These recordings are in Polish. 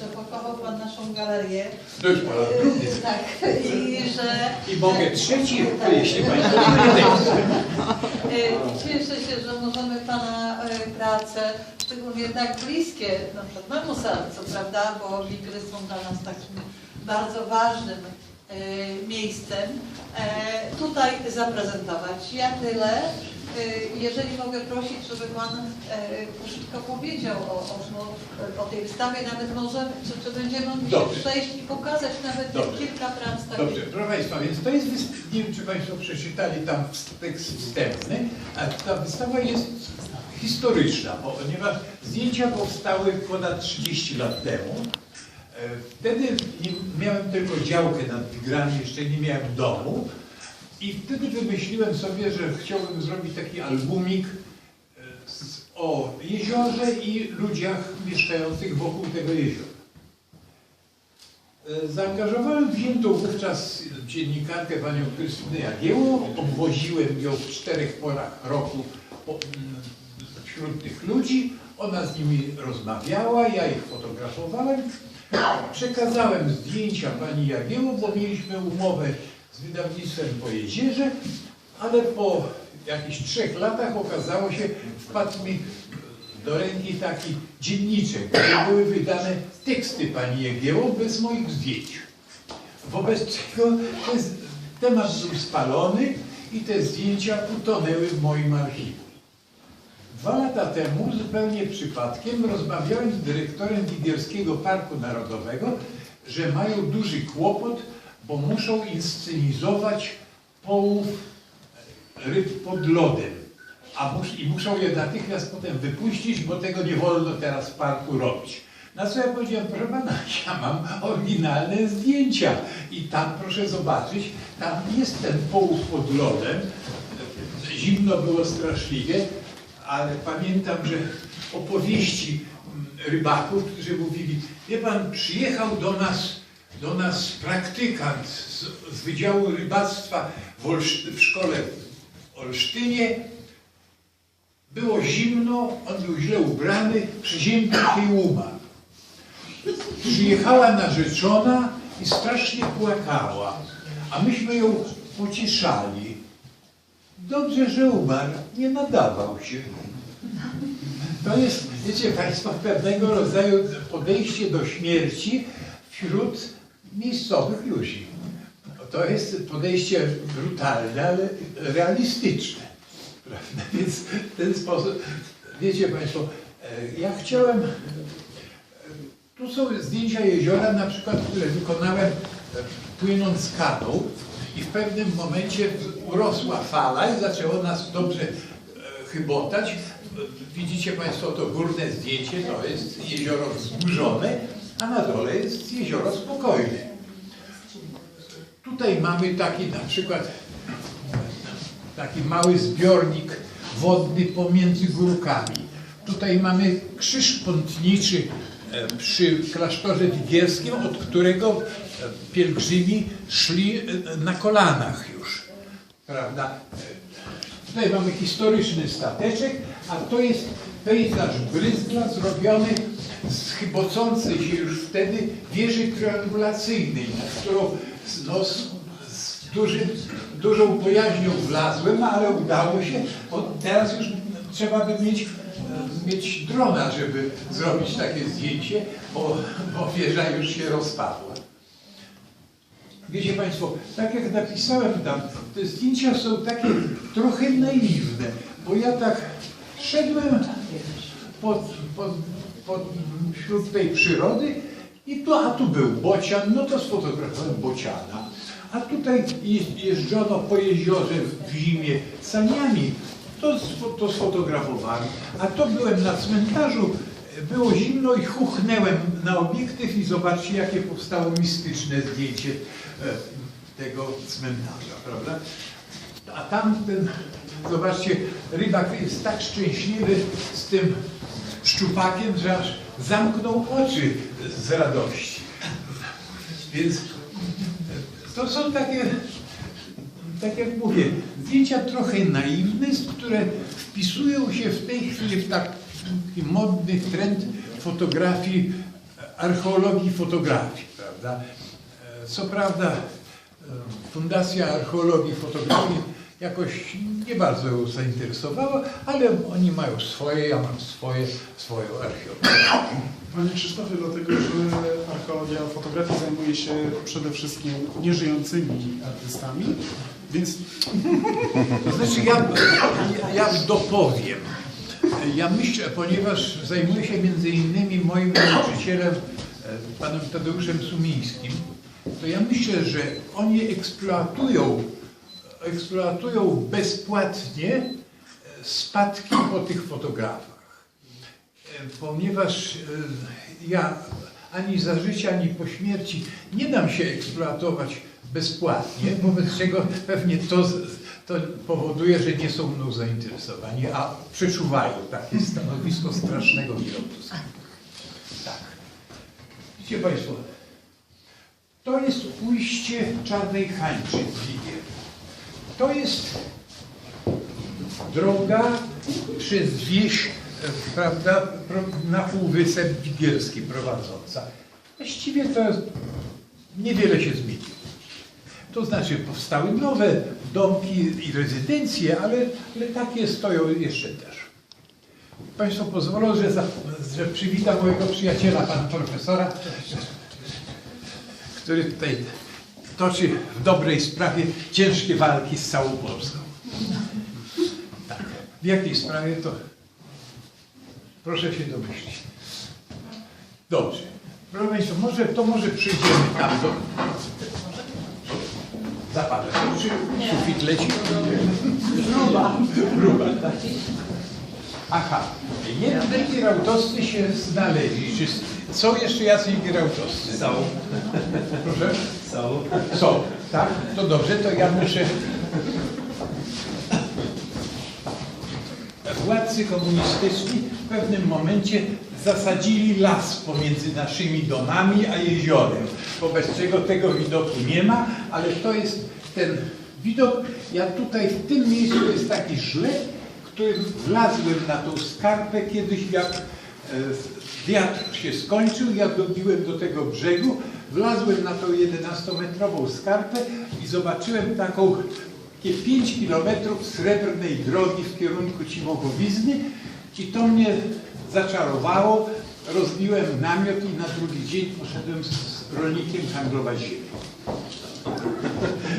że pokochał Pan naszą galerię. Drugi. Yy, Tak, i że... I mogę trzeci, jeśli Państwo. Yy, Cieszę się, że możemy Pana yy, pracę, szczególnie tak bliskie, na przykład memu sercu, prawda, bo Wigry są dla nas takim bardzo ważnym miejscem, e, tutaj zaprezentować. Ja tyle. Yy, Jeżeli mogę prosić, żeby Pan yy, krótko powiedział o, o, o tej wystawie, nawet może, czy, czy będziemy mogli Dobrze. przejść i pokazać nawet Dobrze. kilka prac takich. Dobrze, proszę Państwa, więc to jest, nie wiem czy Państwo przeczytali tam tekst wstępny, a ta wystawa jest historyczna, ponieważ zdjęcia powstały ponad 30 lat temu. Wtedy miałem tylko działkę nad Wigrami, jeszcze nie miałem domu i wtedy wymyśliłem sobie, że chciałbym zrobić taki albumik e, o jeziorze i ludziach mieszkających wokół tego jeziora. E, Zaangażowałem wziętą wówczas dziennikarkę panią Krystynę Jagiełło. Obwoziłem ją w czterech porach roku wśród tych ludzi. Ona z nimi rozmawiała, ja ich fotografowałem. Przekazałem zdjęcia pani Jagiełło, bo mieliśmy umowę z wydawnictwem po jezierze, ale po jakichś trzech latach okazało się, wpadł mi do ręki taki dzienniczek, gdzie były wydane teksty pani Jagiełło bez moich zdjęć. Wobec czego temat był spalony i te zdjęcia utonęły w moim archiwum. Dwa lata temu, zupełnie przypadkiem, rozmawiałem z dyrektorem Wigierskiego Parku Narodowego, że mają duży kłopot, bo muszą inscenizować połów ryb pod lodem. A mus, I muszą je natychmiast potem wypuścić, bo tego nie wolno teraz w parku robić. Na co ja powiedziałem, proszę pana, ja mam oryginalne zdjęcia i tam proszę zobaczyć, tam jest ten połów pod lodem. Zimno było straszliwie, ale pamiętam, że opowieści mm, rybaków, którzy mówili, wie pan, przyjechał do nas, do nas praktykant z, z Wydziału Rybactwa w, w szkole w Olsztynie, było zimno, on był źle ubrany, przyzięty i umarł. Przyjechała narzeczona i strasznie płakała, a myśmy ją pocieszali. Dobrze, że umarł, nie nadawał się. To jest, wiecie Państwo, pewnego rodzaju podejście do śmierci wśród miejscowych ludzi. To jest podejście brutalne, ale realistyczne. Prawda? Więc w ten sposób, wiecie Państwo, e, ja chciałem, e, tu są zdjęcia jeziora na przykład, które wykonałem e, płynąc kaną i w pewnym momencie urosła fala i zaczęło nas dobrze e, chybotać. Widzicie Państwo to górne zdjęcie, to jest jezioro wzburzone, a na dole jest jezioro spokojne. Tutaj mamy taki na przykład taki mały zbiornik wodny pomiędzy górkami. Tutaj mamy krzyż pątniczy e, przy klasztorze wigierskim, od którego pielgrzymi szli e, na kolanach już. Prawda? Tutaj mamy historyczny stateczek, a to jest pejzaż bryzgla zrobiony z chybocącej się już wtedy wieży triangulacyjnej, na którą no, z, z dużym, dużą bojaźnią wlazłem, ale udało się, bo teraz już trzeba by mieć, e, mieć drona, żeby zrobić takie zdjęcie, bo, bo wieża już się rozpadła. Wiecie Państwo, tak jak napisałem tam, te zdjęcia są takie trochę naiwne, bo ja tak szedłem pod, pod, pod, wśród tej przyrody i tu, a tu był bocian, no to sfotografowałem bociana. A tutaj je- jeżdżono po jeziorze w zimie saniami, to, to sfotografowałem. A to byłem na cmentarzu, było zimno i chuchnęłem na obiektyw i zobaczcie, jakie powstało mistyczne zdjęcie e, tego cmentarza, prawda? A tamten, zobaczcie, rybak jest tak szczęśliwy z tym szczupakiem, że aż zamknął oczy z radości. Więc to są takie, tak jak mówię, zdjęcia trochę naiwne, które wpisują się w tej chwili w taki modny trend fotografii archeologii fotografii, prawda? E, Co prawda e, Fundacja Archeologii Fotografii jakoś nie bardzo ją zainteresowała, ale oni mają swoje, ja mam swoje, swoją archeologię. Panie Krzysztofie, dlatego że archeologia fotografii zajmuje się przede wszystkim nieżyjącymi artystami, więc To znaczy ja, ja, ja dopowiem. Ja myślę, ponieważ zajmuję się między innymi moim nauczycielem, e, panem Tadeuszem Sumińskim, to ja myślę, że oni eksploatują, eksploatują bezpłatnie e, spadki po tych fotografach. E, Ponieważ ja ani za życia, ani po śmierci nie dam się eksploatować bezpłatnie, wobec czego pewnie to, to powoduje, że nie są mną zainteresowani, a przeczuwają takie stanowisko strasznego wirtusa. Tak. Widzicie Państwo, to jest ujście Czarnej Hańczy w Liwie. To jest droga przez wieś, prawda, na Półwysep Wigierski prowadząca. Właściwie to niewiele się zmieniło. To znaczy powstały nowe domki i rezydencje, ale, ale takie stoją jeszcze też. Państwo pozwolą, że, za, że przywitam mojego przyjaciela, pana profesora, który tutaj toczy w dobrej sprawie ciężkie walki z całą Polską. Tak. W jakiej sprawie to proszę się domyślić. Dobrze. Proszę Państwa, może, to może przyjdziemy tam do... Zapada. Czy sufit leci? Gruba. Gruba, tak. Aha. Jedne girautoscy się znaleźli. Czy są jeszcze jacyś girautoscy? Są. Proszę? Są. Są, tak? To dobrze, to ja muszę... Władcy komunistyczni w pewnym momencie zasadzili las pomiędzy naszymi domami a jeziorem, wobec czego tego widoku nie ma, ale to jest ten widok, ja tutaj w tym miejscu jest taki żleb, którym wlazłem na tą skarpę kiedyś jak e, wiatr się skończył, ja dobiłem do tego brzegu, wlazłem na tą 11-metrową skarpę i zobaczyłem taką takie 5 kilometrów srebrnej drogi w kierunku Cimogowizny i to mnie zaczarowało. Rozbiłem namiot i na drugi dzień poszedłem z rolnikiem handlować ziemią.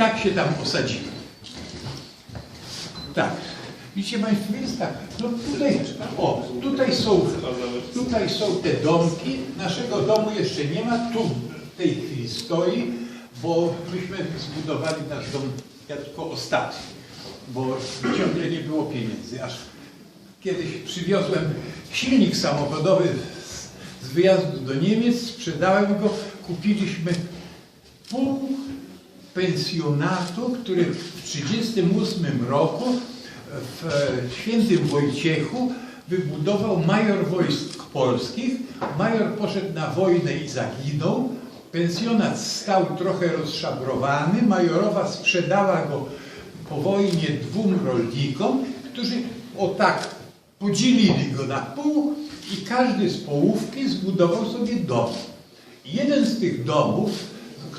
Tak się tam osadziłem. Tak. Widzicie Państwo, jest tak. No tutaj, o, tutaj są, tutaj są te domki. Naszego domu jeszcze nie ma. Tu w tej chwili stoi, bo myśmy zbudowali nasz dom ja tylko ostatni, bo ciągle nie było pieniędzy. Aż kiedyś przywiozłem silnik samochodowy z, z wyjazdu do Niemiec, sprzedałem go, kupiliśmy pół pensjonatu, który w 1938 roku w e, Świętym Wojciechu wybudował major wojsk polskich. Major poszedł na wojnę i zaginął. Pensjonat stał trochę rozszabrowany. Majorowa sprzedała go po wojnie dwóm rolnikom, którzy o tak podzielili go na pół i każdy z połówki zbudował sobie dom. Jeden z tych domów,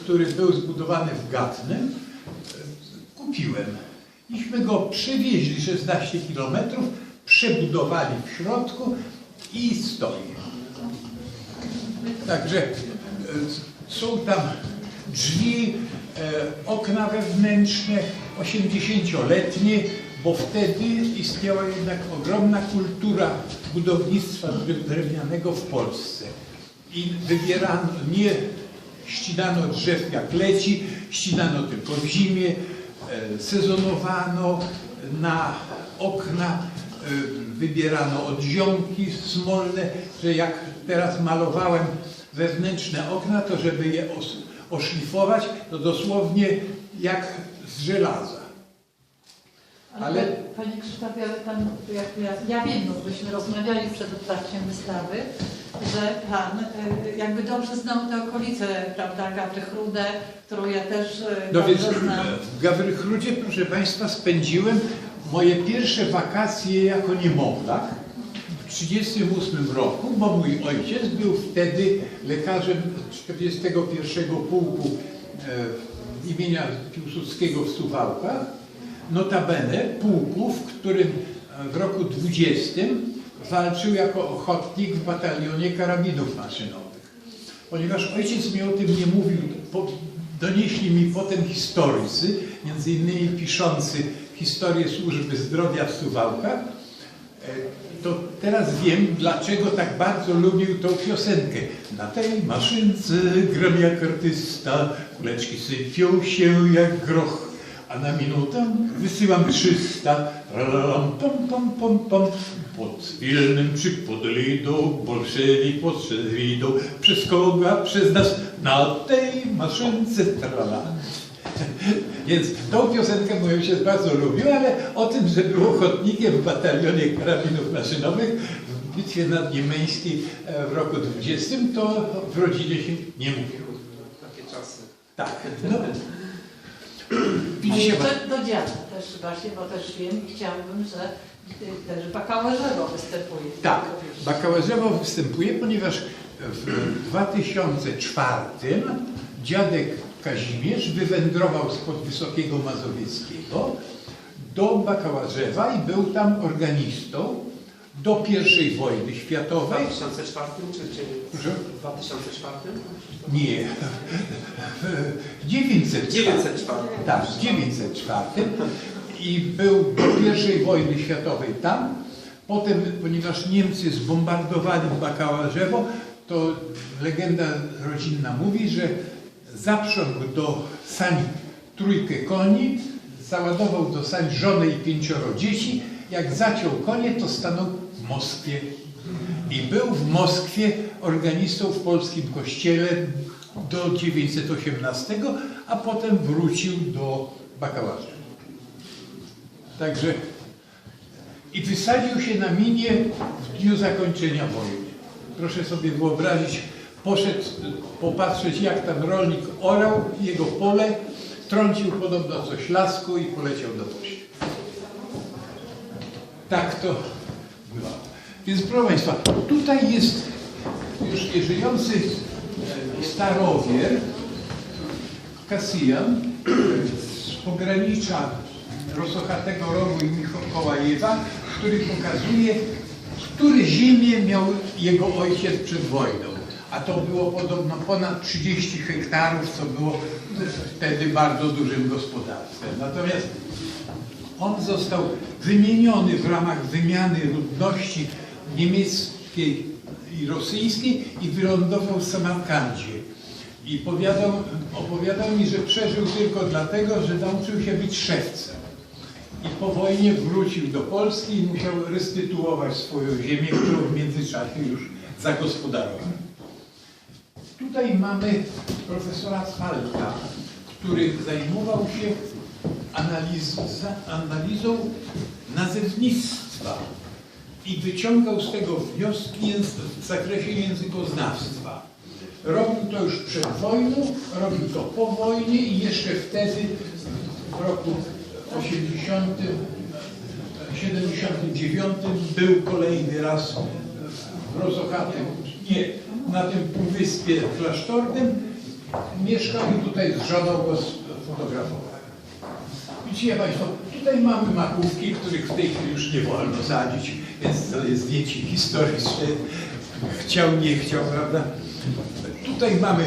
który był zbudowany w Gatnem, e, kupiłem. Iśmy go przewieźli 16 kilometrów, przebudowali w środku i stoi. Także e, są tam drzwi, e, okna wewnętrzne, 80-letnie, bo wtedy istniała jednak ogromna kultura budownictwa drewnianego w Polsce. I wybierano, nie ścinano drzew jak leci, ścinano tylko w zimie, e, sezonowano na okna, e, wybierano odzionki smolne, że jak teraz malowałem wewnętrzne okna, to żeby je os- oszlifować, to dosłownie jak z żelaza. Ale, Ale- Panie Krzysztofie, ale jak ja, ja wiem, bo byśmy rozmawiali przed otwarciem wystawy, że Pan y, jakby dobrze znał te okolice, prawda, Gawrychrudę, którą ja też y, No więc znam. w Gawrychrudzie, proszę Państwa, spędziłem moje pierwsze wakacje jako niemowlak w 1938 roku, bo mój ojciec był wtedy lekarzem 41 pułku e, imienia Piłsudskiego w Suwałkach. Notabene pułku, w którym e, w roku 20 walczył jako ochotnik w batalionie karabinów maszynowych. Ponieważ ojciec mi o tym nie mówił, donieśli mi potem historycy, między innymi piszący historię służby zdrowia w Suwałkach, e, to teraz wiem, dlaczego tak bardzo lubił tą piosenkę. Na tej maszynce gram jak artysta, kuleczki sypią się jak groch, a na minutę wysyłam 300. Tralam, pom, pom, pom, pom. Pod Wilnem czy pod Lidą, bolszewik podszedł widą, przez koga, przez nas, na tej maszynce trala. Więc tą piosenkę mój ojciec bardzo lubił, ale o tym, że był ochotnikiem w batalionie karabinów maszynowych w bitwie nad Niemeńskiej e, w roku 20, to w rodzinie się nie mówiło. Takie czasy. Tak. No. Widzicie, Do, do dziada też właśnie, bo też wiem i chciałbym, że też Bakałarzewo występuje. Tak, Bakałarzewo występuje, ponieważ w 2004 dziadek Kazimierz wywędrował spod Wysokiego Mazowieckiego do Bakałarzewa i był tam organistą do I wojny W światowej. 2004 czy, w 2004? Nie, w 904. 904. Tak, w 904 i był do I wojny światowej tam. Potem, ponieważ Niemcy zbombardowali Bakałarzewo, to legenda rodzinna mówi, że zaprzągł do sań trójkę koni, załadował do sań żonę i pięcioro dzieci. Jak zaciął konie, to stanął w Moskwie. I był w Moskwie organistą w polskim kościele do 918, a potem wrócił do Bakałarza. Także i wysadził się na minie w dniu zakończenia wojny. Proszę sobie wyobrazić, poszedł popatrzeć jak tam rolnik orał jego pole, trącił podobno coś lasku i poleciał do Moskwy. Tak to było. Więc proszę Państwa, tutaj jest już nieżyjący e, starowier, Kasjan z pogranicza Rosochatego Rogu i Mikołajewa, który pokazuje, które ziemie miał jego ojciec przed wojną. A to było podobno ponad 30 hektarów, co było wtedy bardzo dużym gospodarstwem. Natomiast on został wymieniony w ramach wymiany ludności niemieckiej i rosyjskiej i wylądował w Samarkandzie. I powiadał, opowiadał mi, że przeżył tylko dlatego, że nauczył się być szewcem. I po wojnie wrócił do Polski i musiał restytuować swoją ziemię, którą w międzyczasie już zagospodarował. Tutaj mamy profesora Falka, który zajmował się analiz, analizą nazewnictwa i wyciągał z tego wnioski w zakresie językoznawstwa. Robił to już przed wojną, robił to po wojnie i jeszcze wtedy w roku 80, 79 był kolejny raz w Rozochatym, nie, na tym półwyspie klasztornym. Mieszkał i tutaj z żoną go fotografował. Widzicie Państwo, tutaj mamy makówki, których w tej chwili już nie wolno sadzić, więc to jest zdjęcie historyczne. Chciał, nie chciał, prawda? Tutaj mamy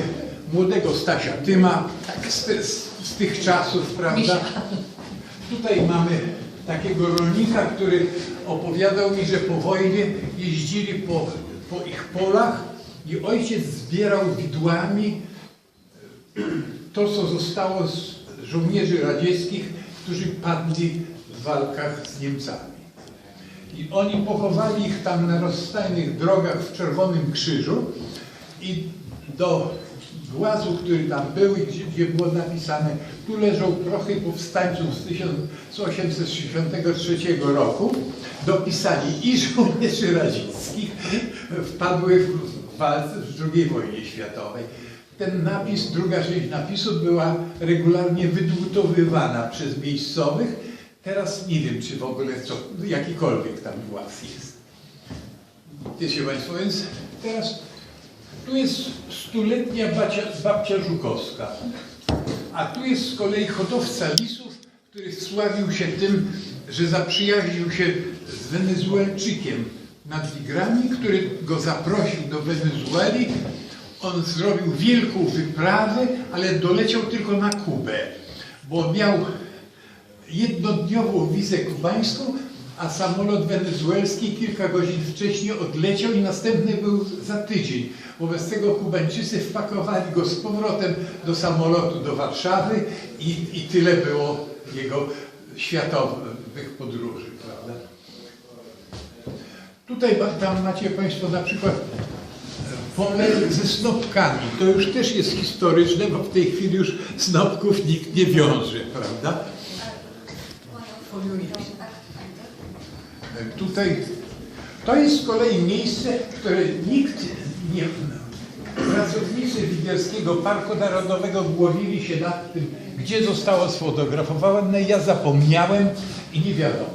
młodego Stasia Tyma z, z, z tych czasów, prawda? Tutaj mamy takiego rolnika, który opowiadał mi, że po wojnie jeździli po, po ich polach i ojciec zbierał widłami to, co zostało z żołnierzy radzieckich, którzy padli w walkach z Niemcami. I oni pochowali ich tam na rozstajnych drogach w Czerwonym Krzyżu i do głazu, który tam był, i gdzie, gdzie było napisane, tu leżą prochy powstańców z 1863 roku, dopisali i żołnierzy radzieckich wpadły w walce w II wojnie światowej. Ten napis, druga część napisu była regularnie wydłutowywana przez miejscowych. Teraz nie wiem, czy w ogóle co, jakikolwiek tam głaz jest. Wiecie Państwo, więc teraz tu jest stuletnia babcia, babcia Żukowska, a tu jest z kolei hodowca lisów, który sławił się tym, że zaprzyjaźnił się z Wenezuelczykiem nad Wigrami, który go zaprosił do Wenezueli. On zrobił wielką wyprawę, ale doleciał tylko na Kubę, bo miał jednodniową wizę kubańską, a samolot wenezuelski kilka godzin wcześniej odleciał i następny był za tydzień. Wobec tego Kubańczycy wpakowali go z powrotem do samolotu do Warszawy i, i tyle było jego światowych podróży, prawda? Tutaj tam macie Państwo na przykład e, pole ze snopkami. To już też jest historyczne, bo w tej chwili już snopków nikt nie wiąże, prawda? Tutaj to jest z kolei miejsce, które nikt nie. Pracownicy Wigielskiego Parku Narodowego głowili się nad tym, gdzie zostało sfotografowane. Ja zapomniałem i nie wiadomo.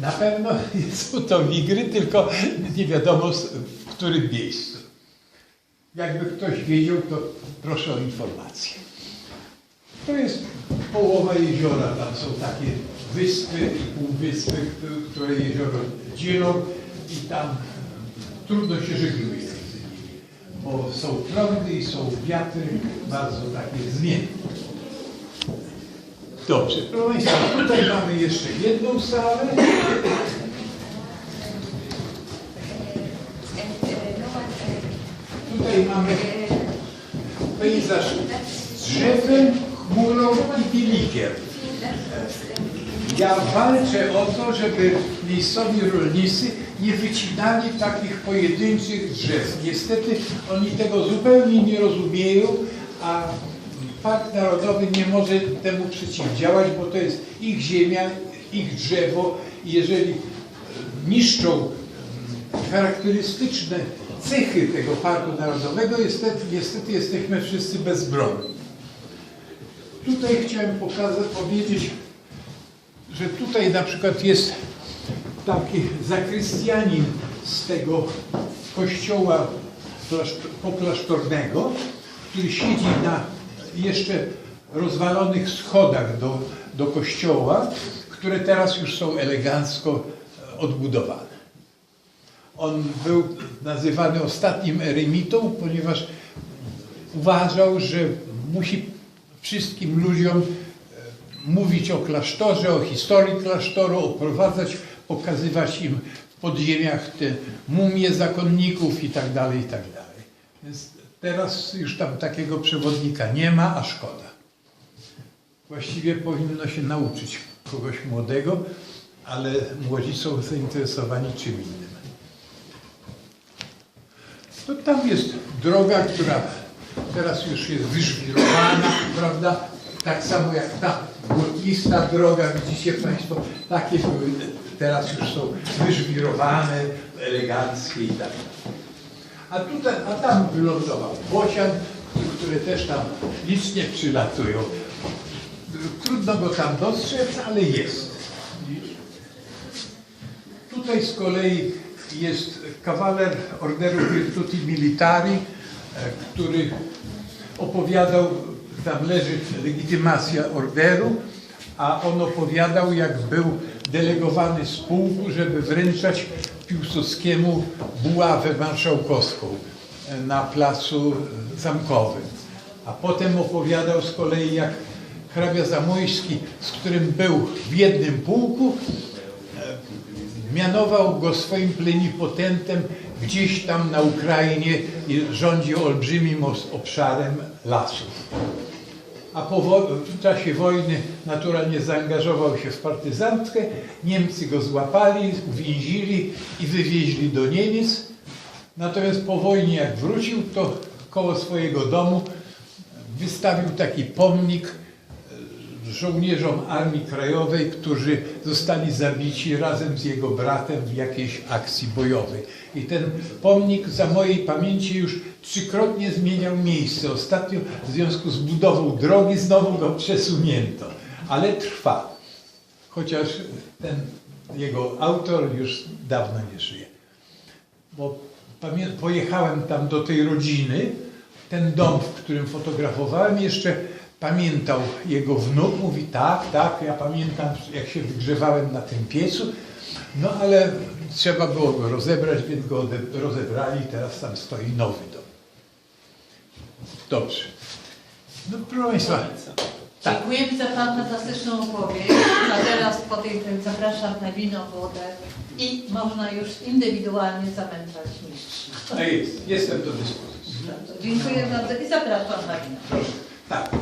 Na pewno są to wigry, tylko nie wiadomo w którym miejscu. Jakby ktoś wiedział, to proszę o informację. To jest połowa jeziora, tam są takie wyspy i półwyspy, które jezioro dzielą i tam trudno się żegluje między nimi, bo są prądy i są wiatry bardzo takie zmienne. Dobrze, proszę Państwa, tutaj mamy jeszcze jedną salę. Tutaj mamy pejzaż z drzewem, chmurą i wielikiem. Ja walczę o to, żeby miejscowi rolnicy nie wycinali takich pojedynczych drzew. Niestety oni tego zupełnie nie rozumieją, a Park Narodowy nie może temu przeciwdziałać, bo to jest ich ziemia, ich drzewo jeżeli e, niszczą charakterystyczne cechy tego Parku Narodowego, niestety, niestety jesteśmy wszyscy bezbronni. Tutaj chciałem pokazać, powiedzieć, że tutaj na przykład jest taki zakrystianin z tego kościoła klasztor- poklasztornego, który siedzi na jeszcze rozwalonych schodach do, do kościoła, które teraz już są elegancko odbudowane. On był nazywany ostatnim eremitą, ponieważ uważał, że musi wszystkim ludziom e, mówić o klasztorze, o historii klasztoru, oprowadzać, pokazywać im w podziemiach te mumie zakonników i tak dalej, i tak dalej. Więc teraz już tam takiego przewodnika nie ma, a szkoda. Właściwie powinno się nauczyć kogoś młodego, ale młodzi są zainteresowani czym innym. To tam jest droga, która teraz już jest wyżwirowana, prawda? Tak samo jak ta błotnista droga, widzicie Państwo, takie były, teraz już są wyżwirowane, eleganckie i tak. A tutaj, a tam wylądował Bocian, które też tam licznie przylatują. Trudno go tam dostrzec, ale jest. Tutaj z kolei jest kawaler Orderu Virtuti Militari, e, który opowiadał, tam leży legitymacja orderu, a on opowiadał, jak był delegowany z pułku, żeby wręczać Piłsudskiemu buławę marszałkowską e, na placu e, zamkowym. A potem opowiadał z kolei, jak hrabia Zamojski, z którym był w jednym pułku, mianował go swoim plenipotentem gdzieś tam na Ukrainie i rządzi olbrzymim obszarem lasów. A po w czasie wojny naturalnie zaangażował się w partyzantkę. Niemcy go złapali, uwięzili i wywieźli do Niemiec. Natomiast po wojnie, jak wrócił, to koło swojego domu wystawił taki pomnik żołnierzom Armii Krajowej, którzy zostali zabici razem z jego bratem w jakiejś akcji bojowej. I ten pomnik za mojej pamięci już trzykrotnie zmieniał miejsce. Ostatnio w związku z budową drogi znowu go przesunięto, ale trwa. Chociaż ten jego autor już dawno nie żyje. bo pojechałem tam do tej rodziny. Ten dom, w którym fotografowałem, jeszcze pamiętał jego wnuk. Mówi, tak, tak, ja pamiętam, jak się wygrzewałem na tym piecu. No ale trzeba było go rozebrać, więc go rozebrali. Teraz tam stoi nowy dom. Dobrze. No proszę Państwa, Tak. Dziękujemy za Pan fantastyczną opowieść. A teraz po tej zapraszam na wino, wodę i można już indywidualnie zamęczać mistrz. a jest, jestem do dyspozycji. Dziękuję bardzo i zapraszam na wino. Proszę. Tak.